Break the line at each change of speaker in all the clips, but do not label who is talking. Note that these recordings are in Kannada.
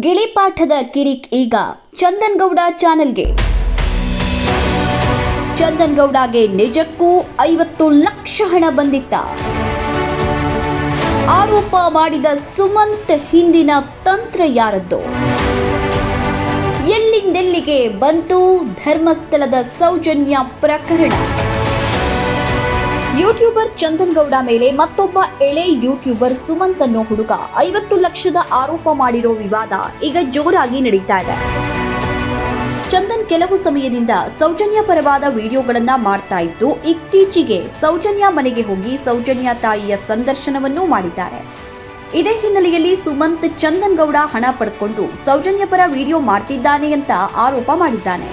ಗಿಳಿಪಾಠದ ಕಿರಿಕ್ ಈಗ ಚಂದನ್ ಗೌಡ ಚಾನೆಲ್ಗೆ. ಚಂದನ್ ಗೌಡಗೆ ನಿಜಕ್ಕೂ ಐವತ್ತು ಲಕ್ಷ ಹಣ ಬಂದಿತ್ತ. ಆರೋಪ ಮಾಡಿದ ಸುಮಂತ್ ಹಿಂದಿನ ತಂತ್ರ ಯಾರದ್ದು? ಎಲ್ಲಿಂದೆಲ್ಲಿಗೆ ಬಂತು ಧರ್ಮಸ್ಥಳದ ಸೌಜನ್ಯ ಪ್ರಕರಣ? ಯೂಟ್ಯೂಬರ್ ಚಂದನ್ ಗೌಡ ಮೇಲೆ ಮತ್ತೊಬ್ಬ ಎಳೆ ಯೂಟ್ಯೂಬರ್ ಸುಮಂತ್ ಅನ್ನೋ ಹುಡುಗ. ಐವತ್ತು ಲಕ್ಷದ ಆರೋಪ ಮಾಡಿರೋ ವಿವಾದ ಈಗ ಜೋರಾಗಿ ನಡೀತಾ ಇದೆ. ಚಂದನ್ ಕೆಲವು ಸಮಯದಿಂದ ಸೌಜನ್ಯ ಪರವಾದ ವಿಡಿಯೋಗಳನ್ನ ಮಾಡ್ತಾ ಇದ್ದು, ಇತ್ತೀಚೆಗೆ ಸೌಜನ್ಯ ಮನೆಗೆ ಹೋಗಿ ಸೌಜನ್ಯ ತಾಯಿಯ ಸಂದರ್ಶನವನ್ನೂ ಮಾಡಿದ್ದಾರೆ. ಇದೇ ಹಿನ್ನೆಲೆಯಲ್ಲಿ ಸುಮಂತ್ ಚಂದನ್ ಗೌಡ ಹಣ ಪಡ್ಕೊಂಡು ಸೌಜನ್ಯ ಪರ ವಿಡಿಯೋ ಮಾಡ್ತಿದ್ದಾನೆ ಅಂತ ಆರೋಪ ಮಾಡಿದ್ದಾನೆ.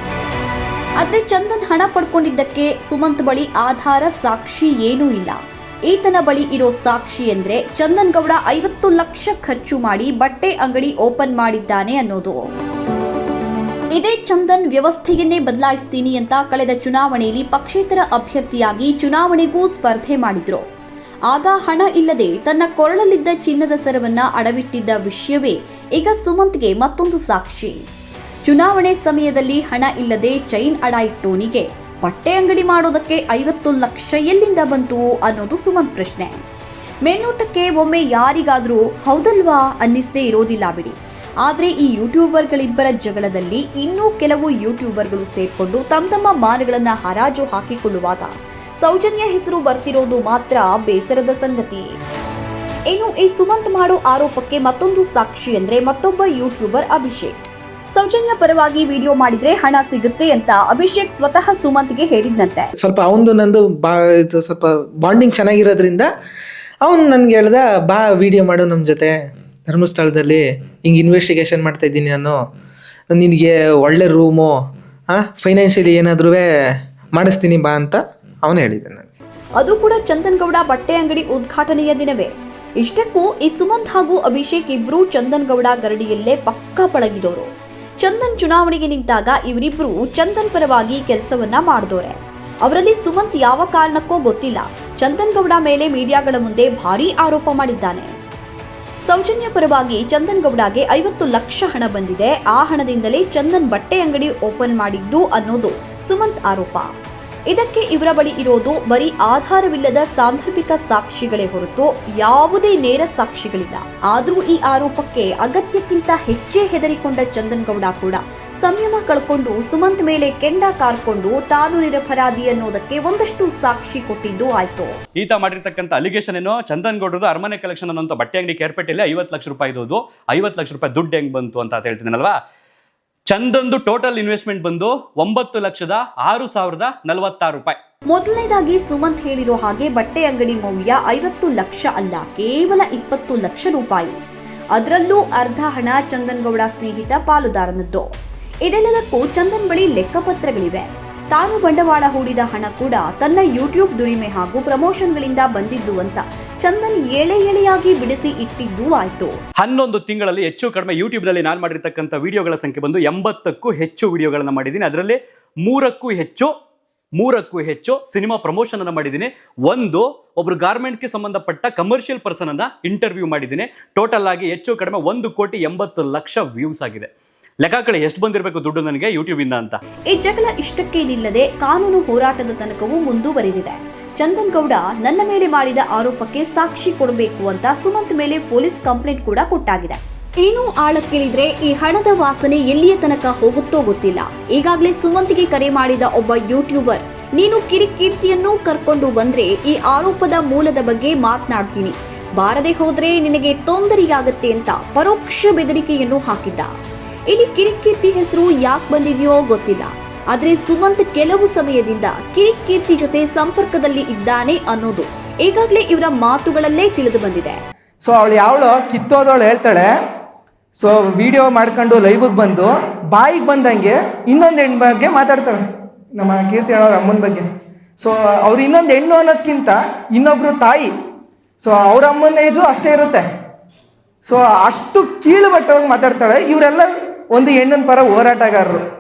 ಆದ್ರೆ ಚಂದನ್ ಹಣ ಪಡ್ಕೊಂಡಿದ್ದಕ್ಕೆ ಸುಮಂತ್ ಬಳಿ ಆಧಾರ ಸಾಕ್ಷಿ ಏನೂ ಇಲ್ಲ. ಈತನ ಬಳಿ ಇರೋ ಸಾಕ್ಷಿ ಅಂದ್ರೆ ಚಂದನ್ ಗೌಡ ಐವತ್ತು ಲಕ್ಷ ಖರ್ಚು ಮಾಡಿ ಬಟ್ಟೆ ಅಂಗಡಿ ಓಪನ್ ಮಾಡಿದ್ದಾನೆ ಅನ್ನೋದು. ಇದೇ ಚಂದನ್ ವ್ಯವಸ್ಥೆಯನ್ನೇ ಬದಲಾಯಿಸ್ತೀನಿ ಅಂತ ಕಳೆದ ಚುನಾವಣೆಯಲ್ಲಿ ಪಕ್ಷೇತರ ಅಭ್ಯರ್ಥಿಯಾಗಿ ಚುನಾವಣೆಗೂ ಸ್ಪರ್ಧೆ ಮಾಡಿದ್ರು. ಆಗ ಹಣ ಇಲ್ಲದೆ ತನ್ನ ಕೊರಳಲ್ಲಿದ್ದ ಚಿನ್ನದ ಸರವನ್ನ ಅಡವಿಟ್ಟಿದ್ದ ವಿಷಯವೇ ಈಗ ಸುಮಂತ್ಗೆ ಮತ್ತೊಂದು ಸಾಕ್ಷಿ. ಚುನಾವಣೆ ಸಮಯದಲ್ಲಿ ಹಣ ಇಲ್ಲದೆ ಚೈನ್ ಅಡ ಇಟ್ಟೋನಿಗೆ ಬಟ್ಟೆ ಅಂಗಡಿ ಮಾಡೋದಕ್ಕೆ ಐವತ್ತು ಲಕ್ಷ ಎಲ್ಲಿಂದ ಬಂತು ಅನ್ನೋದು ಸುಮಂತ್ ಪ್ರಶ್ನೆ. ಮೇಲ್ನೋಟಕ್ಕೆ ಒಮ್ಮೆ ಯಾರಿಗಾದರೂ ಹೌದಲ್ವಾ ಅನ್ನಿಸದೇ ಇರೋದಿಲ್ಲ ಬಿಡಿ. ಆದ್ರೆ ಈ ಯೂಟ್ಯೂಬರ್ಗಳಿಬ್ಬರ ಜಗಳದಲ್ಲಿ ಇನ್ನೂ ಕೆಲವು ಯೂಟ್ಯೂಬರ್ಗಳು ಸೇರಿಕೊಂಡು ತಮ್ಮ ತಮ್ಮ ಮಾನಗಳನ್ನು ಹರಾಜು ಹಾಕಿಕೊಳ್ಳುವಾಗ ಸೌಜನ್ಯ ಹೆಸರು ಬರ್ತಿರೋದು ಮಾತ್ರ ಬೇಸರದ ಸಂಗತಿ. ಇನ್ನು ಈ ಸುಮಂತ್ ಮಾಡೋ ಆರೋಪಕ್ಕೆ ಮತ್ತೊಂದು ಸಾಕ್ಷಿ ಅಂದರೆ ಮತ್ತೊಬ್ಬ ಯೂಟ್ಯೂಬರ್ ಅಭಿಷೇಕ್. ಸೌಜನ್ಯ ಪರವಾಗಿ ವಿಡಿಯೋ ಮಾಡಿದ್ರೆ ಹಣ ಸಿಗುತ್ತೆ ಅಂತ ಅಭಿಷೇಕ್ ಸ್ವತಃ ಸುಮಂತ್ಗೆ ಹೇಳಿದ್ನಂತೆ.
ಸ್ವಲ್ಪ ಅವನದು ನಂದು ಬಾ ಇದು ಸ್ವಲ್ಪ ಬಾಂಡಿಂಗ್ ಚೆನ್ನಾಗಿರೋದ್ರಿಂದ ಅವನು ನನ್ಗೆ ಹೇಳ್ದ ಬಾ ವಿಡಿಯೋ ಮಾಡು ನಮ್ಮ ಜೊತೆ. ಧರ್ಮಸ್ಥಳದಲ್ಲಿ ಹಿಂಗೆ ಇನ್ವೆಸ್ಟಿಗೇಷನ್ ಮಾಡ್ತಾ ಇದ್ದೀನಿ ನಾನು ನಿನಗೆ ಒಳ್ಳೆ ರೂಮು ಹಾಂ ಫೈನಾನ್ಷಿಯಲಿ ಏನಾದ್ರೂ ಮಾಡಿಸ್ತೀನಿ ಬಾ ಅಂತ ಅವನು ಹೇಳಿದ ನನಗೆ
ಅದು ಕೂಡ ಚಂದನ್ ಗೌಡ ಬಟ್ಟೆ ಅಂಗಡಿ ಉದ್ಘಾಟನೆಯ ದಿನವೇ. ಇಷ್ಟಕ್ಕೂ ಈ ಸುಮಂತ್ ಹಾಗೂ ಅಭಿಷೇಕ್ ಇಬ್ರು ಚಂದನ್ ಗೌಡ ಗರಡಿಯಲ್ಲೇ ಪಕ್ಕಾ ಪಳಗಿದವರು ಚಂದನ್ ಚುನಾವಣೆಗೆ ನಿಂತಾಗ ಇವರಿಬ್ಬರು ಚಂದನ್ ಪರವಾಗಿ ಕೆಲಸವನ್ನ ಮಾಡಿದೋರೆ. ಅವರಲ್ಲಿ ಸುಮಂತ್ ಯಾವ ಕಾರಣಕ್ಕೋ ಗೊತ್ತಿಲ್ಲ. ಚಂದನ್ ಗೌಡ ಮೇಲೆ ಮೀಡಿಯಾಗಳ ಮುಂದೆ ಭಾರೀ ಆರೋಪ ಮಾಡಿದ್ದಾನೆ. ಸೌಜನ್ಯ ಪರವಾಗಿ ಚಂದನ್ ಗೌಡಗೆ ಐವತ್ತು ಲಕ್ಷ ಹಣ ಬಂದಿದೆ. ಆ ಹಣದಿಂದಲೇ ಚಂದನ್ ಬಟ್ಟೆ ಅಂಗಡಿ ಓಪನ್ ಮಾಡಿದ್ದು ಅನ್ನೋದು ಸುಮಂತ್ ಆರೋಪ. ಇದಕ್ಕೆ ಇವರ ಬಳಿ ಇರೋದು ಬರೀ ಆಧಾರವಿಲ್ಲದ ಸಾಂದರ್ಭಿಕ ಸಾಕ್ಷಿಗಳೇ ಹೊರತು ಯಾವುದೇ ನೇರ ಸಾಕ್ಷಿಗಳಿಲ್ಲ. ಆದರೂ ಈ ಆರೋಪಕ್ಕೆ ಅಗತ್ಯಕ್ಕಿಂತ ಹೆಚ್ಚೇ ಹೆದರಿಕೊಂಡ ಚಂದನ್ ಗೌಡ ಕೂಡ ಸಂಯಮ ಕಳ್ಕೊಂಡು ಸುಮಂತ್ ಮೇಲೆ ಕೆಂಡ ಕಾರ್ಕೊಂಡು ತಾನು ನಿರಪರಾಧಿ ಅನ್ನೋದಕ್ಕೆ ಒಂದಷ್ಟು ಸಾಕ್ಷಿ ಕೊಟ್ಟಿದ್ದು ಆಯ್ತು.
ಈತ ಮಾಡಿರ್ತಕ್ಕಂಥ ಅಲಿಗೇಷನ್ ಏನೋ? ಚಂದನ್ ಗೌಡ್ರದು ಅರಮನೆ ಕಲೆಕ್ಷನ್ ಅನ್ನೋ ಬಟ್ಟೆ ಅಂಗಡಿ ಕೇರ್ಪೇಟೆಯಲ್ಲಿ ಐವತ್ತು ಲಕ್ಷ ರೂಪಾಯಿ ಐವತ್ತು ಲಕ್ಷ ರೂಪಾಯಿ ದುಡ್ಡು ಹೆಂಗ್ ಬಂತು ಅಂತ ಹೇಳ್ತಿದ್ದೀನಲ್ವಾ? ಚಂದಂದು ಟೋಟಲ್ ಇನ್ವೆಸ್ಟ್ಮೆಂಟ್ ಬಂದು ಒಂಬತ್ತು ಲಕ್ಷದ ಆರು ಸಾವಿರದ ನಲವತ್ತಾರು ರೂಪಾಯಿ.
ಮೊದಲನೇದಾಗಿ ಸುಮಂತ್ ಹೇಳಿರೋ ಹಾಗೆ ಬಟ್ಟೆ ಅಂಗಡಿ ಮೌಲ್ಯ ಐವತ್ತು ಲಕ್ಷ ಅಲ್ಲ, ಕೇವಲ ಇಪ್ಪತ್ತು ಲಕ್ಷ ರೂಪಾಯಿ. ಅದರಲ್ಲೂ ಅರ್ಧ ಹಣ ಚಂದನ್ ಗೌಡ ಸ್ನೇಹಿತ ಪಾಲುದಾರನದ್ದು. ಇದೆಲ್ಲದಕ್ಕೂ ಚಂದನ್ ಬಳಿ ಲೆಕ್ಕಪತ್ರಗಳಿವೆ. ತಾನು ಬಂಡವಾಳ ಹೂಡಿದ ಹಣ ಕೂಡ ತನ್ನ ಯೂಟ್ಯೂಬ್ ದುಡಿಮೆ ಹಾಗೂ ಪ್ರಮೋಷನ್ಗಳಿಂದ ಬಂದಿದ್ದು ಅಂತ ಚಂದನ್ ಎಳೆ ಎಳೆಯಾಗಿ ಬಿಡಿಸಿ ಇಟ್ಟಿದ್ದೂ ಆಯ್ತು.
ಹನ್ನೊಂದು ತಿಂಗಳಲ್ಲಿ ಹೆಚ್ಚು ಕಡಿಮೆ ಯೂಟ್ಯೂಬ್ನಲ್ಲಿ ನಾನು ಮಾಡಿರ್ತಕ್ಕಂಥ ವಿಡಿಯೋಗಳ ಸಂಖ್ಯೆ ಬಂದು ಎಂಬತ್ತಕ್ಕೂ ಹೆಚ್ಚು ವಿಡಿಯೋಗಳನ್ನು ಮಾಡಿದ್ದೀನಿ. ಅದರಲ್ಲಿ ಮೂರಕ್ಕೂ ಹೆಚ್ಚು ಮೂರಕ್ಕೂ ಹೆಚ್ಚು ಸಿನಿಮಾ ಪ್ರಮೋಷನ್ ಅನ್ನು ಮಾಡಿದ್ದೀನಿ. ಒಂದು ಒಬ್ರು ಗಾರ್ಮೆಂಟ್ಗೆ ಸಂಬಂಧಪಟ್ಟ ಕಮರ್ಷಿಯಲ್ ಪರ್ಸನ್ ಅನ್ನ ಇಂಟರ್ವ್ಯೂ ಮಾಡಿದ್ದೀನಿ. ಟೋಟಲ್ ಆಗಿ ಹೆಚ್ಚು ಕಡಿಮೆ ಒಂದು ಕೋಟಿ ಎಂಬತ್ತು ಲಕ್ಷ ವ್ಯೂಸ್ ಆಗಿದೆ. ಲೆಕ್ಕಾಕಳಿ ಎಷ್ಟು ಬಂದಿರಬೇಕು ದುಡ್ಡು ನನಗೆ ಯೂಟ್ಯೂಬಿಂದ ಅಂತ?
ಈ ಜಗಳ ಇಷ್ಟಕ್ಕೆ ನಿಲ್ಲದೆ ಕಾನೂನು ಹೋರಾಟದ ತನಕವೂ ಮುಂದುವರೆದಿದೆ. ಚಂದನ್ ಗೌಡ ನನ್ನ ಮೇಲೆ ಮಾಡಿದ ಆರೋಪಕ್ಕೆ ಸಾಕ್ಷಿ ಕೊಡಬೇಕು ಅಂತ ಸುಮಂತ್ ಮೇಲೆ ಪೊಲೀಸ್ ಕಂಪ್ಲೇಂಟ್ ಕೂಡ ಕೊಟ್ಟಾಗಿದೆ. ಏನೂ ಆಳಕ್ಕಿಳಿದ್ರೆ ಈ ಹಣದ ವಾಸನೆ ಎಲ್ಲಿಯ ತನಕ ಹೋಗುತ್ತೋ ಗೊತ್ತಿಲ್ಲ. ಈಗಾಗಲೇ ಸುಮಂತ್ಗೆ ಕರೆ ಮಾಡಿದ ಒಬ್ಬ ಯೂಟ್ಯೂಬರ್, ನೀನು ಕಿರಿಕೀರ್ತಿಯನ್ನು ಕರ್ಕೊಂಡು ಬಂದ್ರೆ ಈ ಆರೋಪದ ಮೂಲದ ಬಗ್ಗೆ ಮಾತನಾಡ್ತೀನಿ. ಬಾರದೆ ಹೋದ್ರೆ ನಿನಗೆ ತೊಂದರೆಯಾಗತ್ತೆ ಅಂತ ಪರೋಕ್ಷ ಬೆದರಿಕೆಯನ್ನು ಹಾಕಿದ್ದ. ಇಲ್ಲಿ ಕಿರಿಕೀರ್ತಿ ಹೆಸರು ಯಾಕೆ ಬಂದಿದೆಯೋ ಗೊತ್ತಿಲ್ಲ. ಆದ್ರೆ ಸುಮಂತ್ ಕೆಲವು ಸಮಯದಿಂದ ಕಿರಿಕೀರ್ತಿ ಜೊತೆ ಸಂಪರ್ಕದಲ್ಲಿ ಇದ್ದಾನೆ ಅನ್ನೋದು ಈಗಾಗಲೇ ಇವರ ಮಾತುಗಳಲ್ಲೇ ತಿಳಿದು ಬಂದಿದೆ.
ಸೊ ಅವಳು ಯಾವಳು? ಕಿತ್ತೋದವಳು ಹೇಳ್ತಾಳೆ. ಸೊ ವಿಡಿಯೋ ಮಾಡ್ಕೊಂಡು ಲೈವ್ಗೆ ಬಂದು ಬಾಯಿಗೆ ಬಂದಂಗೆ ಇನ್ನೊಂದು ಹೆಣ್ಣು ಬಗ್ಗೆ ಮಾತಾಡ್ತಾಳೆ. ನಮ್ಮ ಕೀರ್ತಿ ಹೇಳೋರ ಅಮ್ಮನ ಬಗ್ಗೆ. ಸೊ ಅವ್ರು ಇನ್ನೊಂದು ಹೆಣ್ಣು ಅನ್ನೋದಕ್ಕಿಂತ ಇನ್ನೊಬ್ರು ತಾಯಿ. ಸೊ ಅವ್ರ ಅಮ್ಮನ ಏಜು ಅಷ್ಟೇ ಇರುತ್ತೆ. ಸೊ ಅಷ್ಟು ಕೀಳು ಮಟ್ಟವಾಗಿ ಮಾತಾಡ್ತಾಳೆ. ಇವರೆಲ್ಲ ಒಂದು ಹೆಣ್ಣಿನ ಪರ ಹೋರಾಟಗಾರರು.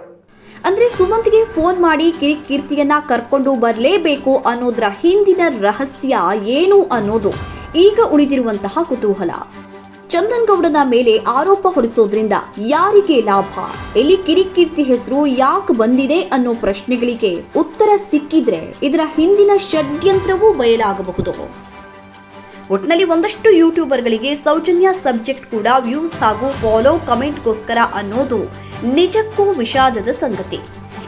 ಅಂದ್ರೆ ಸುಮಂತ್ಗೆ ಫೋನ್ ಮಾಡಿ ಕಿರಿಕೀರ್ತಿಯನ್ನ ಕರ್ಕೊಂಡು ಬರಲೇಬೇಕು ಅನ್ನೋದ್ರ ಹಿಂದಿನ ರಹಸ್ಯ ಏನು ಅನ್ನೋದು ಈಗ ಉಳಿದಿರುವಂತಹ ಕುತೂಹಲ. ಚಂದನ್ ಗೌಡನ ಮೇಲೆ ಆರೋಪ ಹೊರಿಸೋದ್ರಿಂದ ಯಾರಿಗೆ ಲಾಭ? ಎಲ್ಲಿ ಕಿರಿಕೀರ್ತಿ ಹೆಸರು ಯಾಕೆ ಬಂದಿದೆ ಅನ್ನೋ ಪ್ರಶ್ನೆಗಳಿಗೆ ಉತ್ತರ ಸಿಕ್ಕಿದ್ರೆ ಇದರ ಹಿಂದಿನ ಷಡ್ಯಂತ್ರವೂ ಬಯಲಾಗಬಹುದು. ಒಟ್ನಲ್ಲಿ ಒಂದಷ್ಟು ಯೂಟ್ಯೂಬರ್ಗಳಿಗೆ ಸೌಜನ್ಯ ಸಬ್ಜೆಕ್ಟ್ ಕೂಡ ವ್ಯೂಸ್ ಹಾಗೂ ಫಾಲೋ ಕಮೆಂಟ್ಗೋಸ್ಕರ ಅನ್ನೋದು ನಿಜಕ್ಕೂ ವಿಷಾದದ ಸಂಗತಿ.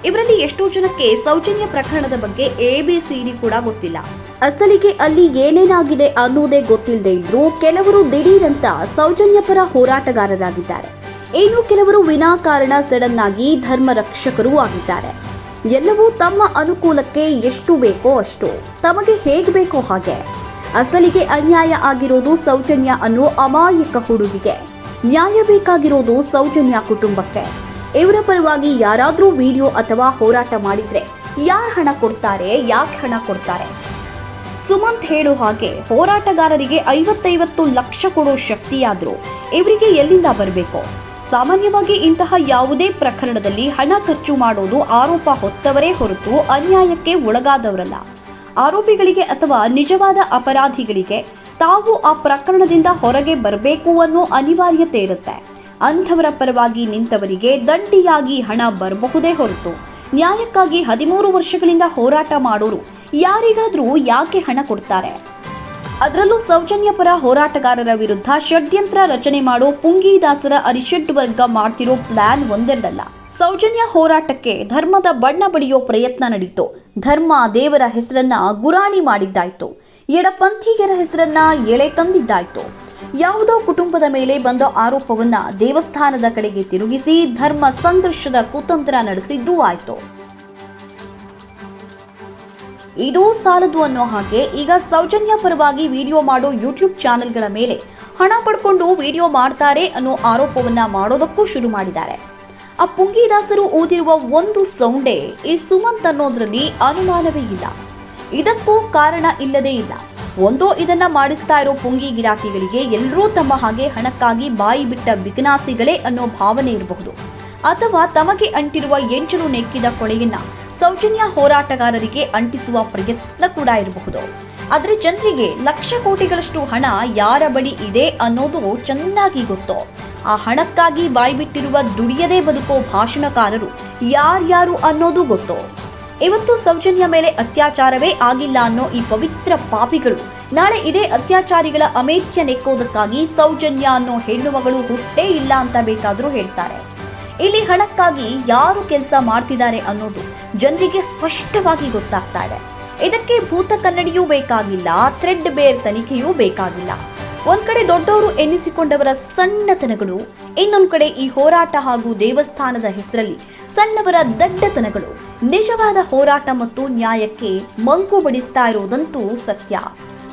ಇವರಲ್ಲಿ ಎಷ್ಟೋ ಜನಕ್ಕೆ ಸೌಜನ್ಯ ಪ್ರಕರಣದ ಬಗ್ಗೆ ಎಬಿಸಿಡಿ ಕೂಡ ಗೊತ್ತಿಲ್ಲ. ಅಸಲಿಗೆ ಅಲ್ಲಿ ಏನೇನಾಗಿದೆ ಅನ್ನೋದೇ ಗೊತ್ತಿಲ್ಲದೆ ಇದ್ರೂ ಕೆಲವರು ದಿಢೀರಂತ ಸೌಜನ್ಯ ಪರ ಹೋರಾಟಗಾರರಾಗಿದ್ದಾರೆ. ಇನ್ನು ಕೆಲವರು ವಿನಾಕಾರಣ ಸಡನ್ ಆಗಿ ಧರ್ಮ ರಕ್ಷಕರೂ ಆಗಿದ್ದಾರೆ. ಎಲ್ಲವೂ ತಮ್ಮ ಅನುಕೂಲಕ್ಕೆ ಎಷ್ಟು ಬೇಕೋ ಅಷ್ಟು ತಮಗೆ ಹೇಗೆ ಬೇಕೋ ಹಾಗೆ. ಅಸಲಿಗೆ ಅನ್ಯಾಯ ಆಗಿರೋದು ಸೌಜನ್ಯ ಅನ್ನೋ ಅಮಾಯಕ ಹುಡುಗಿಗೆ. ನ್ಯಾಯ ಬೇಕಾಗಿರೋದು ಸೌಜನ್ಯ ಕುಟುಂಬಕ್ಕೆ. ಇವರ ಪರವಾಗಿ ಯಾರಾದರೂ ವಿಡಿಯೋ ಅಥವಾ ಹೋರಾಟ ಮಾಡಿದ್ರೆ ಯಾರು ಹಣ ಕೊಡ್ತಾರೆ, ಯಾಕೆ ಹಣ ಕೊಡ್ತಾರೆ? ಸುಮಂತ್ ಹೇಳೋ ಹಾಗೆ ಹೋರಾಟಗಾರರಿಗೆ ಐವತ್ತೈವತ್ತು ಲಕ್ಷ ಕೊಡೋ ಶಕ್ತಿಯಾದರೂ ಇವರಿಗೆ ಎಲ್ಲಿಂದ ಬರಬೇಕು? ಸಾಮಾನ್ಯವಾಗಿ ಇಂತಹ ಯಾವುದೇ ಪ್ರಕರಣದಲ್ಲಿ ಹಣ ಖರ್ಚು ಮಾಡೋದು ಆರೋಪ ಹೊತ್ತವರೇ ಹೊರತು ಅನ್ಯಾಯಕ್ಕೆ ಒಳಗಾದವರಲ್ಲ. ಆರೋಪಿಗಳಿಗೆ ಅಥವಾ ನಿಜವಾದ ಅಪರಾಧಿಗಳಿಗೆ ತಾವು ಆ ಪ್ರಕರಣದಿಂದ ಹೊರಗೆ ಬರಬೇಕು ಅನ್ನೋ ಅನಿವಾರ್ಯತೆ ಇರುತ್ತೆ. ಅಂಥವರ ಪರವಾಗಿ ನಿಂತವರಿಗೆ ದಂಡಿಯಾಗಿ ಹಣ ಬರಬಹುದೇ ಹೊರತು. ನ್ಯಾಯಕ್ಕಾಗಿ ಹದಿಮೂರು ವರ್ಷಗಳಿಂದ ಹೋರಾಟ ಮಾಡೋರು ಯಾರಿಗಾದರೂ ಯಾಕೆ ಹಣ ಕೊಡ್ತಾರೆ? ಅದರಲ್ಲೂ ಸೌಜನ್ಯ ಪರ ಹೋರಾಟಗಾರರ ವಿರುದ್ಧ ಷಡ್ಯಂತ್ರ ರಚನೆ ಮಾಡೋ ಪುಂಗಿದಾಸರ ಅರಿಷಡ್ ವರ್ಗ ಮಾಡ್ತಿರೋ ಪ್ಲಾನ್ ಒಂದೆರಡಲ್ಲ. ಸೌಜನ್ಯ ಹೋರಾಟಕ್ಕೆ ಧರ್ಮದ ಬಣ್ಣ ಬಳಿಯೋ ಪ್ರಯತ್ನ ನಡೀತು. ಧರ್ಮ ದೇವರ ಹೆಸರನ್ನ ಗುರಾಣಿ ಮಾಡಿದ್ದಾಯ್ತು. ಎಡಪಂಥೀಯರ ಹೆಸರನ್ನ ಎಳೆ ತಂದಿದ್ದಾಯ್ತು. ಯಾವುದೋ ಕುಟುಂಬದ ಮೇಲೆ ಬಂದ ಆರೋಪವನ್ನ ದೇವಸ್ಥಾನದ ಕಡೆಗೆ ತಿರುಗಿಸಿ ಧರ್ಮ ಸಂಘರ್ಷದ ಕುತಂತ್ರ ನಡೆಸಿದ್ದೂ ಆಯಿತು. ಇದೂ ಸಾಲದು ಅನ್ನೋ ಹಾಗೆ ಈಗ ಸೌಜನ್ಯ ಪರವಾಗಿ ವಿಡಿಯೋ ಮಾಡೋ ಯೂಟ್ಯೂಬ್ ಚಾನೆಲ್ಗಳ ಮೇಲೆ ಹಣ ಪಡ್ಕೊಂಡು ವಿಡಿಯೋ ಮಾಡ್ತಾರೆ ಅನ್ನೋ ಆರೋಪವನ್ನ ಮಾಡೋದಕ್ಕೂ ಶುರು ಮಾಡಿದ್ದಾರೆ. ಆ ಪುಂಗಿದಾಸರು ಓದಿರುವ ಒಂದು ಸೌಂಡೇ ಈ ಸುಮಂತ್ ಅನ್ನೋದ್ರಲ್ಲಿ ಅನುಮಾನವೇ ಇಲ್ಲ. ಇದಕ್ಕೂ ಕಾರಣ ಇಲ್ಲದೇ ಇಲ್ಲ. ಒಂದೋ ಇದನ್ನ ಮಾಡಿಸ್ತಾ ಇರೋ ಪುಂಗಿ ಗಿರಾಕಿಗಳಿಗೆ ಎಲ್ಲರೂ ತಮ್ಮ ಹಾಗೆ ಹಣಕ್ಕಾಗಿ ಬಾಯಿ ಬಿಟ್ಟ ಬಿಕನಾಸಿಗಳೇ ಅನ್ನೋ ಭಾವನೆ ಇರಬಹುದು. ಅಥವಾ ತಮಗೆ ಅಂಟಿರುವ ಎಂಚಲು ನೆಕ್ಕಿದ ಕೊಳೆಯನ್ನ ಸೌಜನ್ಯ ಹೋರಾಟಗಾರರಿಗೆ ಅಂಟಿಸುವ ಪ್ರಯತ್ನ ಕೂಡ ಇರಬಹುದು. ಆದರೆ ಜನರಿಗೆ ಲಕ್ಷ ಕೋಟಿಗಳಷ್ಟು ಹಣ ಯಾರ ಬಳಿ ಇದೆ ಅನ್ನೋದು ಚೆನ್ನಾಗಿ ಗೊತ್ತು. ಆ ಹಣಕ್ಕಾಗಿ ಬಾಯ್ಬಿಟ್ಟಿರುವ ದುಡಿಯದೇ ಬದುಕೋ ಭಾಷಣಕಾರರು ಯಾರ್ಯಾರು ಅನ್ನೋದು ಗೊತ್ತು. ಇವತ್ತು ಸೌಜನ್ಯ ಮೇಲೆ ಅತ್ಯಾಚಾರವೇ ಆಗಿಲ್ಲ ಅನ್ನೋ ಈ ಪವಿತ್ರ ಪಾಪಿಗಳು. ನಾಳೆ ಇದೇ ಅತ್ಯಾಚಾರಿಗಳ ಅಮೇತ್ಯ ನೆಕ್ಕೋದಕ್ಕಾಗಿ ಸೌಜನ್ಯ ಅನ್ನೋ ಹೆಣ್ಣು ಮಗಳು ಹುಟ್ಟೇ ಇಲ್ಲ ಅಂತ ಬೇಕಾದರೂ ಹೇಳ್ತಾರೆ. ಇಲ್ಲಿ ಹಣಕ್ಕಾಗಿ ಯಾರು ಕೆಲಸ ಮಾಡ್ತಿದ್ದಾರೆ ಅನ್ನೋದು ಜನರಿಗೆ ಸ್ಪಷ್ಟವಾಗಿ ಗೊತ್ತಾಗ್ತಾ ಇದೆ. ಇದಕ್ಕೆ ಭೂತ ಕನ್ನಡಿಯೂ ಬೇಕಾಗಿಲ್ಲ, ಥ್ರೆಡ್ ಬೇರ್ ತನಿಖೆಯೂ ಬೇಕಾಗಿಲ್ಲ. ಒಂದ್ ಕಡೆ ದೊಡ್ಡವರು ಎನ್ನಿಸಿಕೊಂಡವರ ಸಣ್ಣತನಗಳು, ಇನ್ನೊಂದು ಕಡೆ ಈ ಹೋರಾಟ ಹಾಗೂ ದೇವಸ್ಥಾನದ ಹೆಸರಲ್ಲಿ ಸಣ್ಣವರ ದಡ್ಡತನಗಳು, ನಿಜವಾದ ಹೋರಾಟ ಮತ್ತು ನ್ಯಾಯಕ್ಕೆ ಮಂಕು ಬಡಿಸ್ತಾ ಇರುವುದಂತೂ ಸತ್ಯ.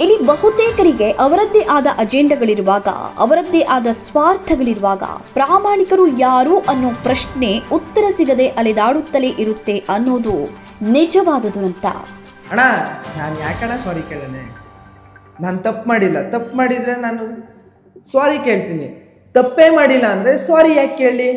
ಇಲ್ಲಿ ಬಹುತೇಕರಿಗೆ ಅವರದ್ದೇ ಆದ ಅಜೆಂಡಾಗಳಿರುವಾಗ, ಅವರದ್ದೇ ಆದ ಸ್ವಾರ್ಥಗಳಿರುವಾಗ ಪ್ರಾಮಾಣಿಕರು ಯಾರು ಅನ್ನೋ ಪ್ರಶ್ನೆ ಉತ್ತರ ಸಿಗದೆ ಅಲೆದಾಡುತ್ತಲೇ ಇರುತ್ತೆ ಅನ್ನೋದು ನಿಜವಾದ ದುರಂತ
ಅಣ್ಣ, ನಾನು ಸಾರಿ ಕೇಳನೆ ನಾನು ತಪ್ಪು ಮಾಡಿಲ್ಲ. ತಪ್ಪು ಮಾಡಿದರೆ ನಾನು ಸಾರಿ ಕೇಳ್ತೀನಿ. ತಪ್ಪೇ ಮಾಡಿಲ್ಲ ಅಂದರೆ ಸಾರಿ ಯಾಕೆ ಕೇಳಲಿ?